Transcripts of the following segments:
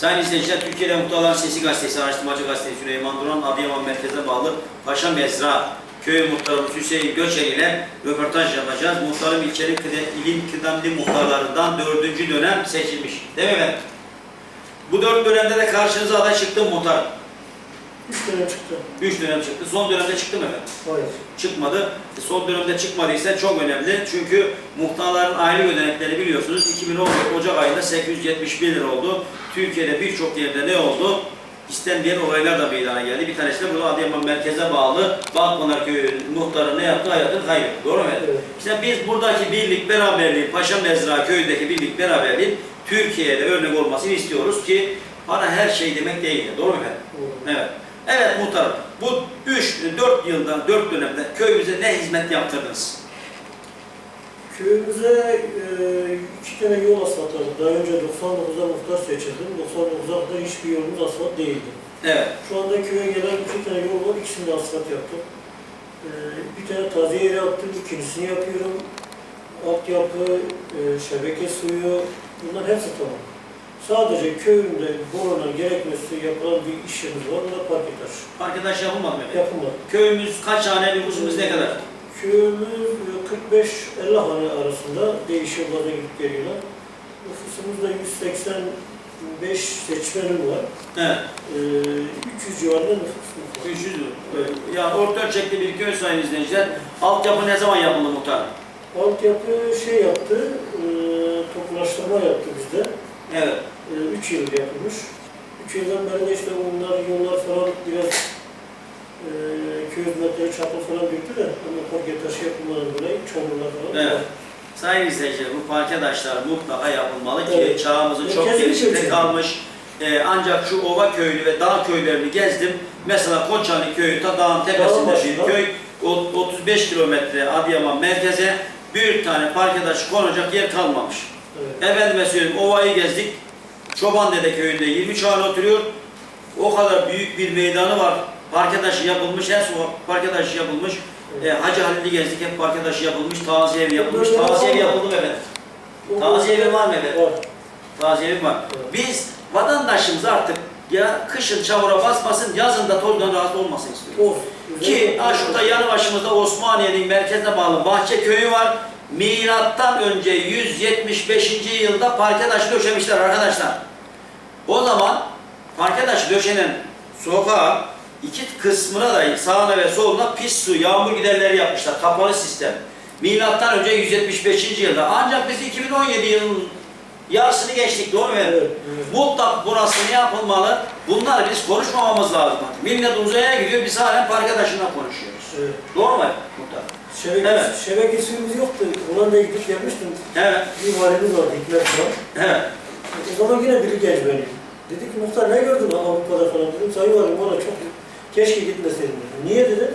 Sayın izleyiciler, Türkiye'de Muhtarların Sesi Gazetesi, Araştırmacı Gazetesi Süleyman Duran, Adıyaman merkezine bağlı Paşa Mezra Köyü Muhtarımız Hüseyin Göçer ile röportaj yapacağız. Muhtarım ilçenin ilim kıdemli muhtarlarından dördüncü dönem seçilmiş. Değil mi efendim? Bu dört dönemde de karşınıza aday çıktı mı muhtar? Üç tane çıktı. Üç dönem çıktı. Son dönemde çıktı mı efendim? Hayır. çıkmadı. E, Son dönemde çıkmadıysa çok önemli. Çünkü muhtarların aylık ödenekleri biliyorsunuz 2014 Ocak ayında 871 lira oldu. Türkiye'de birçok yerde ne oldu? İstenmeyen olaylar da meydana geldi. Bir tanesi de burada Adıyaman merkeze bağlı Balpınar Köyü muhtarı ne yaptı? Hayatını kaybetti. Doğru mu? Evet. İşte biz buradaki birlik beraberliği, Paşa Mezra köyündeki birlik beraberliğin Türkiye'de örnek olmasını istiyoruz ki para her şey demek değil. Doğru mu efendim? Doğru. Evet. Evet muhtarım. Bu 3-4 yılda, 4 dönemde köyümüze ne hizmet yaptırdınız? Köyümüze e, iki tane yol asfaltladık. Daha önce 99'da muhtar seçildim. 99'da da hiçbir yolumuz asfalt değildi. Evet. Şu anda köye gelen iki tane yol var. İkisini de asfalt yaptım. E, bir tane taze yeri attım. ikincisini yapıyorum. Altyapı, e, şebeke suyu, bunlar hepsi tamam. Sadece köyümde borunan gerekmesi yapılan bir işimiz var. O da park etaş. Arkadaş yapılmadı mı efendim? Yapılmadı. Köyümüz kaç hane, nüfusumuz ne kadar? Köyümüz 45-50 hane arasında değişiyor bazen gidip geliyorlar. Nüfusumuzda 185 seçmenim var. Evet. Ee, 300 civarında nüfusumuz var. 300 mü? Evet. Ya orta ölçekli bir köy sayın izleyiciler. Altyapı ne zaman yapıldı muhtar? Altyapı şey yaptı, e, toplaştırma yaptı bizde. Evet. 3 yıl yapılmış. 3 yıldan beri de işte onlar, yollar falan biraz 200 metre çapı falan büyüktü de ama parke taşı yapılmadan dolayı çamurla falan. Evet. Sayın izleyiciler bu parke taşları mutlaka yapılmalı ki Evet. çağımızın çok kesinlikle kalmış. Ee, ancak şu Ova köylü ve dağ köylerini gezdim. Mesela Koçanlı köyü ta dağın tepesinde bir köy. O- 35 kilometre Adıyaman merkeze bir tane parke taşı konacak yer kalmamış. Evet. Efendime söyleyeyim Ova'yı gezdik. Çoban Dede köyünde 20 çağın oturuyor. O kadar büyük bir meydanı var. Parke taşı yapılmış, her sokak parke taşı yapılmış. E, Hacı Halil'i gezdik, hep parke taşı yapılmış, taziye evi yapılmış. Taziye evi yapıldı mı efendim? Taziye evi var mı efendim? Var. Taziye evi var. Biz vatandaşımız artık ya kışın çamura basmasın, yazın da tozdan rahatsız olmasın istiyoruz. Of. Ki ha şurada yanı başımızda Osmaniye'nin merkezine bağlı Bahçe Köyü var. Milattan önce 175. yılda parke taşı döşemişler arkadaşlar. O zaman parke taşı döşenen sokağa iki kısmına da sağına ve soluna pis su, yağmur giderleri yapmışlar. Kapalı sistem. Milattan önce 175. yılda. Ancak biz 2017 yılının yarısını geçtik doğru mu? Evet. evet. Mutlak burası ne yapılmalı? Bunlar biz konuşmamamız lazım. Millet uzaya gidiyor, biz halen parke taşından konuşuyoruz. evet. Doğru mu muhtar? Şebeke, Evet. şebeke suyumuz yoktu. Hollanda'ya gidip gelmiştim. Evet, Bir valimiz vardı Hikmet falan. evet. O zaman yine biri genç benim. Dedi ki muhtar ne gördün Avrupa'da falan dedim. Sayın valim bana çok keşke gitmeseydim dedim. Niye dedi?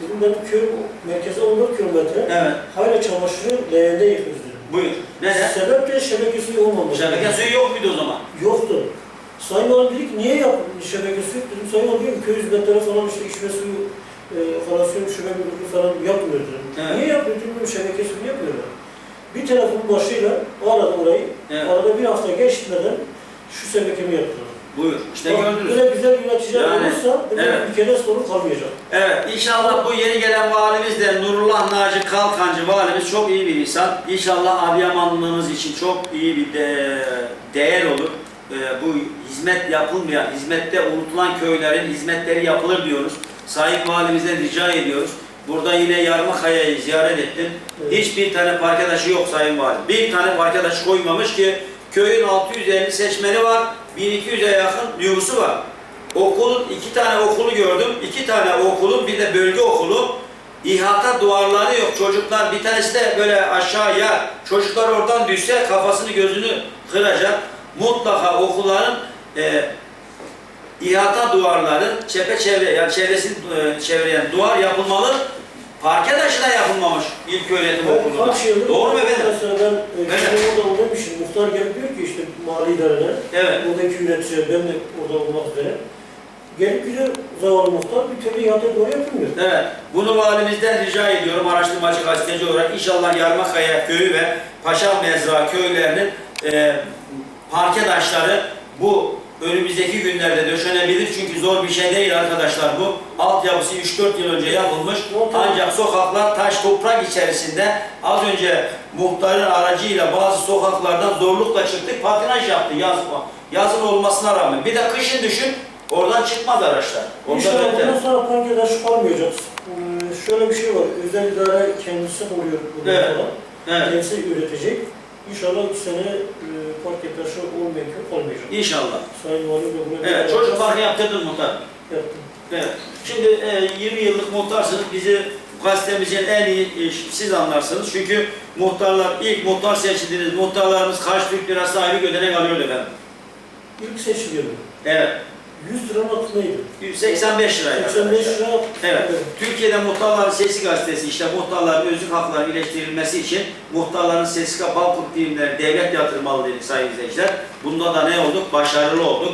Dedim benim köyüm merkeze 14 kilometre. Evet, Hala çamaşırı leğende yıkıyoruz dedim. buyur. Neden? Sebep de şebeke suyu olmaması. Şebeke suyu yok muydu o zaman? Yoktu. Sayın Valim dedi ki niye yapılmış şebeke suyu? Dedim Sayın Valim diyor ki köy hizmetleri falan işte içme suyu, e, kanasyon, şube müdürlüğü falan yapmıyor dedim. Evet. Niye yapmıyor? Dedim şebeke suyu yapmıyorlar. Bir telefonun başıyla aradı orayı. Evet. Arada bir hafta geçmeden şu şebekemi yaptılar. Buyur. İşte Bak, gördünüz. Böyle güzel yöneticiler Yani, olursa evet. ülkede sorun kalmayacak. Evet, inşallah bu yeni gelen valimiz de Nurullah Naci Kalkancı valimiz çok iyi bir insan. İnşallah Adıyamanlılığımız için çok iyi bir de, değer olur. Ee, bu hizmet yapılmayan, hizmette unutulan köylerin hizmetleri yapılır diyoruz. Sayın Valimizden rica ediyoruz. Burada yine Yarmakaya'yı ziyaret ettim. Evet. Hiçbir tane parke taşı yok Sayın Valim. Bir tane parke taşı koymamış ki köyün 650 seçmeni var. 1200'e yakın nüfusu var. Okulun iki tane okulu gördüm. iki tane okulun bir de bölge okulu. İhata duvarları yok. Çocuklar bir tanesi de böyle aşağıya çocuklar oradan düşse kafasını gözünü kıracak. Mutlaka okulların e, ihata duvarları çepeçevre yani çevresini e, çevreyen duvar yapılmalı. Parke taşı da yapılmamış ilk öğretim Ben okulunda. kaç yıldır Doğru mu efendim? Mesela ben e, Evet. kendim orada olduğum muhtar gelip diyor ki işte mali idareler, Evet. buradaki yöneticiler, ben de orada olmak üzere. Gelip gidiyor zavallı muhtar bir türlü ihata duvarı yapılmıyor. Evet, bunu valimizden rica ediyorum araştırmacı gazeteci olarak inşallah Yarmakaya köyü ve Paşa Mezra köylerinin e, parke taşları bu önümüzdeki günlerde döşenebilir. Çünkü zor bir şey değil arkadaşlar bu. Altyapısı 3-4 yıl önce yapılmış. Ancak sokaklar taş toprak içerisinde az önce muhtarın aracıyla bazı sokaklardan zorlukla çıktık. Patinaj yaptı yaz, yazın olmasına rağmen. Bir de kışın düşün oradan çıkmaz araçlar. Ondan İnşallah öte- bundan sonra park eder çıkarmayacağız. Ee, şöyle bir şey var, özel idare kendisi oluyor Evet. falan. Evet. Kendisi üretecek. İnşallah bu sene e, park olmayan köy olmayacak. İnşallah. Sayın Valim de buna Evet, çocuk parkı yaptırdın muhtar. yaptım. Evet. Şimdi e, 20 yıllık muhtarsınız. Bizi gazetemizin en iyi e, siz anlarsınız. Çünkü muhtarlar, ilk muhtar seçildiniz. Muhtarlarımız kaç Türk lirası ayrı ödenek alıyordu efendim. İlk seçiliyordu. Evet. 100 liranın altındaydı. 185 liraydı. 85 arkadaşlar. lira. Evet. Türkiye'de Muhtarların Sesi gazetesi işte muhtarların özlük haklarının iyileştirilmesi için muhtarların sesi kapalı hukuk birimleri devlet yatırmalı dedik sayın izleyiciler. Bunda da ne olduk? Başarılı olduk.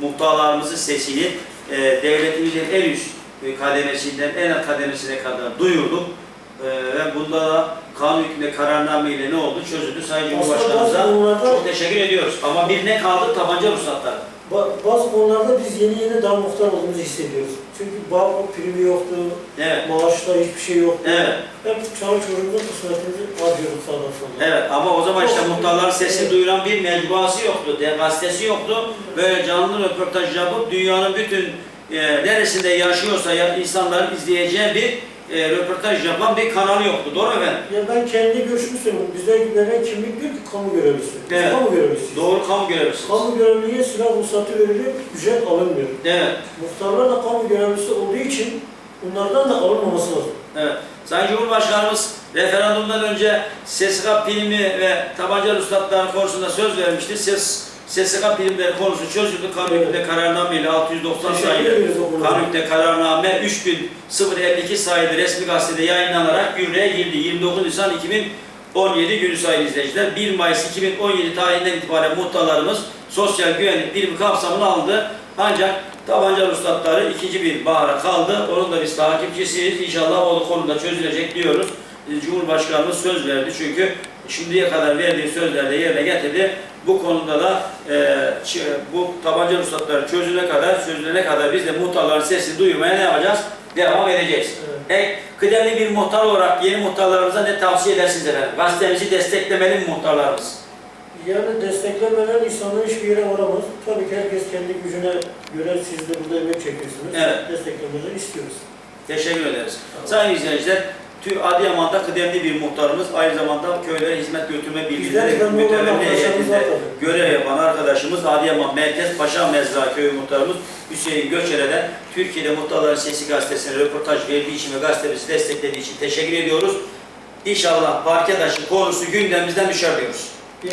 Muhtarlarımızın sesini e, devletimizin en üst e, kademesinden en alt kademesine kadar duyurduk. E, ve bunda da kanun hükmünde kararname ile ne oldu? Çözüldü. Sayın Aslında bazı Cumhurbaşkanımıza konularda, çok teşekkür ediyoruz. Ama bir ne kaldı? Tabanca ruhsatları. Ba- bazı konularda biz yeni yeni daha muhtar olduğumuzu hissediyoruz. Çünkü bağ primi yoktu, Evet. maaşta hiçbir şey yoktu. Evet. Hep çalı çocuğumuzun kısmetimizi harcıyorduk sağdan soldan. Evet ama o zaman işte muhtarların sesini duyuran bir mecbuası yoktu, gazetesi yoktu. Böyle canlı röportaj yapıp dünyanın bütün e, neresinde yaşıyorsa ya, insanların izleyeceği bir e, röportaj yapan bir kanal yoktu. Doğru mu efendim? Ya ben kendi görüşümü söylüyorum. Bize verilen kimlik diyor ki kamu görevlisi. Evet. kamu görevlisiyiz. Doğru kamu görevlisiniz. Kamu görevliye silah ruhsatı veriliyor, ücret alınmıyor. Evet, Muhtarlar da kamu görevlisi olduğu için bunlardan da alınmaması lazım. evet. Sayın Cumhurbaşkanımız referandumdan önce SSK primi ve tabanca ruhsatları konusunda söz vermişti. Ses, SSK primleri konusu çözüldü. Kanun hükmünde kararnameyle 690 Teşekkür sayılı. Kanun'da kararname 3052 sayılı resmi gazetede yayınlanarak yürürlüğe girdi. 29 Nisan 2017 günü sayılı izleyiciler. 1 Mayıs 2017 tarihinden itibaren muhtarlarımız sosyal güvenlik birimi kapsamını aldı. Ancak tabanca ruhsatları ikinci bir bahara kaldı. Onun da biz takipçisiyiz. İnşallah o konuda çözülecek diyoruz. Cumhurbaşkanımız söz verdi çünkü şimdiye kadar verdiği sözlerde yerine getirdi. Bu konuda da e, ç- bu tabanca ruhsatları çözülene kadar, çözülene kadar biz de muhtarların sesini duymaya ne yapacağız? Devam edeceğiz. E, kıdemli bir muhtar olarak yeni muhtarlarımıza ne tavsiye edersiniz efendim? Gazetemizi desteklemeli mi muhtarlarımız? Yani desteklemeden insanlar hiçbir yere varamaz. Tabii ki herkes kendi gücüne göre siz de burada emek çekiyorsunuz. Evet. Desteklemeden istiyoruz. Teşekkür ederiz. Sayın izleyiciler, Adıyaman'da kıdemli bir muhtarımız, aynı zamanda köylere hizmet götürme bilgileri mütevelli heyetinde görev yapan arkadaşımız Adıyaman Merkez Paşa Mezra Köyü muhtarımız Hüseyin Göçere'den Türkiye'de Muhtarların Sesi gazetesine röportaj verdiği için ve gazetemizi desteklediği için teşekkür ediyoruz. İnşallah parke taşı konusu gündemimizden düşer diyoruz. Bir.